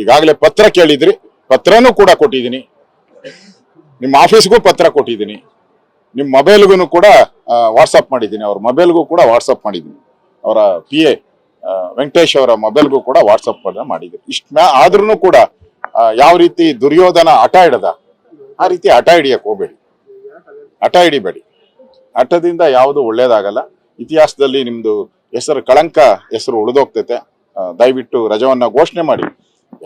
ಈಗಾಗಲೇ ಪತ್ರ ಕೇಳಿದ್ರಿ. ಪತ್ರನೂ ಕೂಡ ಕೊಟ್ಟಿದ್ದೀನಿ. ನಿಮ್ಮ ಆಫೀಸ್ಗೂ ಪತ್ರ ಕೊಟ್ಟಿದ್ದೀನಿ. ನಿಮ್ಮ ಮೊಬೈಲ್ಗೂ ಕೂಡ ವಾಟ್ಸಪ್ ಮಾಡಿದ್ದೀನಿ. ಅವ್ರ ಮೊಬೈಲ್ಗೂ ಕೂಡ ವಾಟ್ಸಪ್ ಮಾಡಿದ್ದೀನಿ. ಅವರ ಪಿ ಎ ವೆಂಕಟೇಶ್ ಅವರ ಮೊಬೈಲ್ಗೂ ಕೂಡ ವಾಟ್ಸಪ್ ಮಾಡಿದ್ದೀನಿ. ಇಷ್ಟ ಆದ್ರೂ ಕೂಡ ಯಾವ ರೀತಿ ದುರ್ಯೋಧನ ಹಠ ಹಿಡದ ಆ ರೀತಿ ಹಠ ಹಿಡಿಯಕ್ಕೆ ಹೋಗ್ಬೇಡಿ. ಹಠ ಹಿಡಿಬೇಡಿ. ಹಠದಿಂದ ಯಾವುದು ಒಳ್ಳೇದಾಗಲ್ಲ. ಇತಿಹಾಸದಲ್ಲಿ ನಿಮ್ದು ಹೆಸರು, ಕಳಂಕ ಹೆಸರು ಉಳಿದೋಗ್ತೈತೆ. ದಯವಿಟ್ಟು ರಜವನ್ನ ಘೋಷಣೆ ಮಾಡಿ.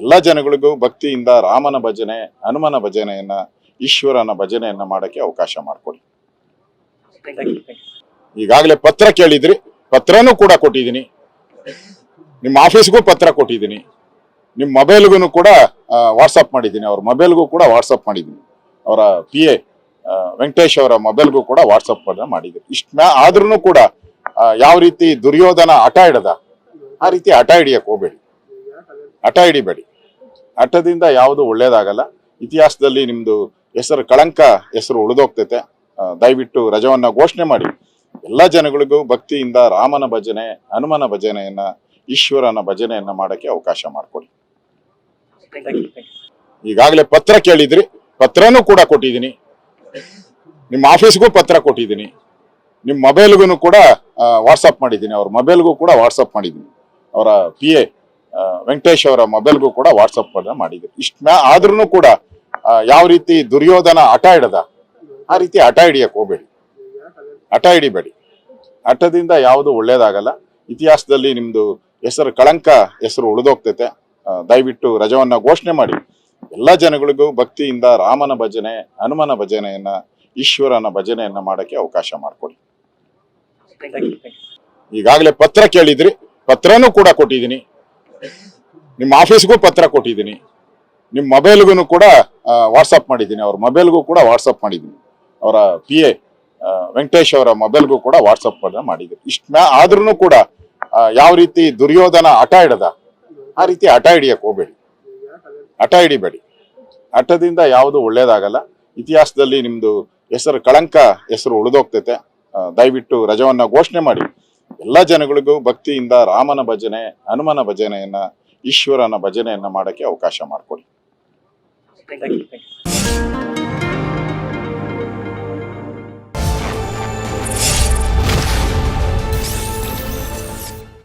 ಎಲ್ಲ ಜನಗಳಿಗೂ ಭಕ್ತಿಯಿಂದ ರಾಮನ ಭಜನೆ, ಹನುಮನ ಭಜನೆಯನ್ನ, ಈಶ್ವರನ ಭಜನೆಯನ್ನ ಮಾಡಕ್ಕೆ ಅವಕಾಶ ಮಾಡಿಕೊಡಿ. ಈಗಾಗಲೇ ಪತ್ರ ಕೇಳಿದ್ರಿ, ಪತ್ರನೂ ಕೂಡ ಕೊಟ್ಟಿದ್ದೀನಿ. ನಿಮ್ಮ ಆಫೀಸ್ಗೂ ಪತ್ರ ಕೊಟ್ಟಿದ್ದೀನಿ. ನಿಮ್ಮ ಮೊಬೈಲ್ಗೂ ಕೂಡ ವಾಟ್ಸಪ್ ಮಾಡಿದ್ದೀನಿ. ಅವ್ರ ಮೊಬೈಲ್ಗೂ ಕೂಡ ವಾಟ್ಸಪ್ ಮಾಡಿದ್ದೀನಿ. ಅವರ ಪಿ ಎ ವೆಂಕಟೇಶ್ ಅವರ ಮೊಬೈಲ್ಗೂ ಕೂಡ ವಾಟ್ಸಪ್ ಮಾಡಿದ್ದೀನಿ. ಇಷ್ಟ ಆದ್ರೂ ಕೂಡ ಯಾವ ರೀತಿ ದುರ್ಯೋಧನ ಹಠ ಆ ರೀತಿ ಹಠ ಹಿಡಿಯಕ್ಕೆ ಹೋಗ್ಬೇಡಿ. ಹಠ ಹಿಡಿಬೇಡಿ. ಹಠದಿಂದ ಯಾವುದು ಒಳ್ಳೇದಾಗಲ್ಲ. ಇತಿಹಾಸದಲ್ಲಿ ನಿಮ್ದು ಹೆಸರು ಕಳಂಕ ಹೆಸರು ಉಳಿದೋಗ್ತೈತೆ. ದಯವಿಟ್ಟು ರಜವನ್ನ ಘೋಷಣೆ ಮಾಡಿ. ಎಲ್ಲ ಜನಗಳಿಗೂ ಭಕ್ತಿಯಿಂದ ರಾಮನ ಭಜನೆ, ಹನುಮನ ಭಜನೆಯನ್ನ, ಈಶ್ವರನ ಭಜನೆಯನ್ನ ಮಾಡಕ್ಕೆ ಅವಕಾಶ ಮಾಡಿಕೊಡಿ. ಈಗಾಗಲೇ ಪತ್ರ ಕೇಳಿದ್ರಿ. ಪತ್ರನೂ ಕೂಡ ಕೊಟ್ಟಿದ್ದೀನಿ. ನಿಮ್ಮ ಆಫೀಸ್ಗೂ ಪತ್ರ ಕೊಟ್ಟಿದ್ದೀನಿ. ನಿಮ್ಮ ಮೊಬೈಲ್ಗೂ ಕೂಡ ವಾಟ್ಸಪ್ ಮಾಡಿದ್ದೀನಿ. ಅವ್ರ ಮೊಬೈಲ್ಗೂ ಕೂಡ ವಾಟ್ಸಪ್ ಮಾಡಿದ್ದೀನಿ. ಅವರ ಪಿ ಎ ವೆಂಕಟೇಶ್ ಅವರ ಮೊಬೈಲ್ಗೂ ಕೂಡ ವಾಟ್ಸಪ್ ಮಾಡಿದ್ರು. ಇಷ್ಟ ಆದ್ರೂ ಕೂಡ ಯಾವ ರೀತಿ ದುರ್ಯೋಧನ ಹಠ ಹಿಡದ ಆ ರೀತಿ ಹಠ ಹಿಡಿಯಕ್ಕೆ ಹೋಗ್ಬೇಡಿ. ಹಠ ಹಿಡಿಬೇಡಿ. ಹಠದಿಂದ ಯಾವುದು ಒಳ್ಳೇದಾಗಲ್ಲ. ಇತಿಹಾಸದಲ್ಲಿ ನಿಮ್ದು ಹೆಸರು ಕಳಂಕ ಹೆಸರು ಉಳಿದೋಗ್ತೈತೆ. ದಯವಿಟ್ಟು ರಜವನ್ನ ಘೋಷಣೆ ಮಾಡಿ. ಎಲ್ಲ ಜನಗಳಿಗೂ ಭಕ್ತಿಯಿಂದ ರಾಮನ ಭಜನೆ ಹನುಮನ ಭಜನೆಯನ್ನ ಈಶ್ವರನ ಭಜನೆಯನ್ನ ಮಾಡಕ್ಕೆ ಅವಕಾಶ ಮಾಡಿಕೊಡಿ. ಈಗಾಗಲೇ ಪತ್ರ ಕೇಳಿದ್ರಿ. ಪತ್ರನೂ ಕೂಡ ಕೊಟ್ಟಿದ್ದೀನಿ. ನಿಮ್ಮ ಆಫೀಸ್ಗೂ ಪತ್ರ ಕೊಟ್ಟಿದ್ದೀನಿ. ನಿಮ್ಮ ಮೊಬೈಲ್ಗೂ ಕೂಡ ವಾಟ್ಸಪ್ ಮಾಡಿದ್ದೀನಿ. ಅವ್ರ ಮೊಬೈಲ್ಗೂ ಕೂಡ ವಾಟ್ಸಪ್ ಮಾಡಿದ್ದೀನಿ. ಅವರ ಪಿ ಎ ವೆಂಕಟೇಶ್ ಅವರ ಮೊಬೈಲ್ಗೂ ಕೂಡ ವಾಟ್ಸಪ್ ಮಾಡಿದ್ದೀನಿ. ಇಷ್ಟು ಮ್ಯಾ ಆದ್ರೂ ಕೂಡ ಯಾವ ರೀತಿ ದುರ್ಯೋಧನ ಹಠ ಹಿಡದ ಆ ರೀತಿ ಹಠ ಹಿಡಿಯಕ್ಕೆ ಹೋಗ್ಬೇಡಿ. ಹಠ ಹಿಡಿಬೇಡಿ. ಹಠದಿಂದ ಯಾವುದು ಒಳ್ಳೇದಾಗಲ್ಲ. ಇತಿಹಾಸದಲ್ಲಿ ನಿಮ್ಮದು ಹೆಸರು, ಕಳಂಕ ಹೆಸರು ಉಳಿದೋಗ್ತೈತೆ. ದಯವಿಟ್ಟು ರಜವನ್ನು ಘೋಷಣೆ ಮಾಡಿ. ಎಲ್ಲ ಜನಗಳಿಗೂ ಭಕ್ತಿಯಿಂದ ರಾಮನ ಭಜನೆ ಹನುಮನ ಭಜನೆಯನ್ನ ಈಶ್ವರನ ಭಜನೆಯನ್ನ ಮಾಡಕ್ಕೆ ಅವಕಾಶ ಮಾಡಿಕೊಡಿ.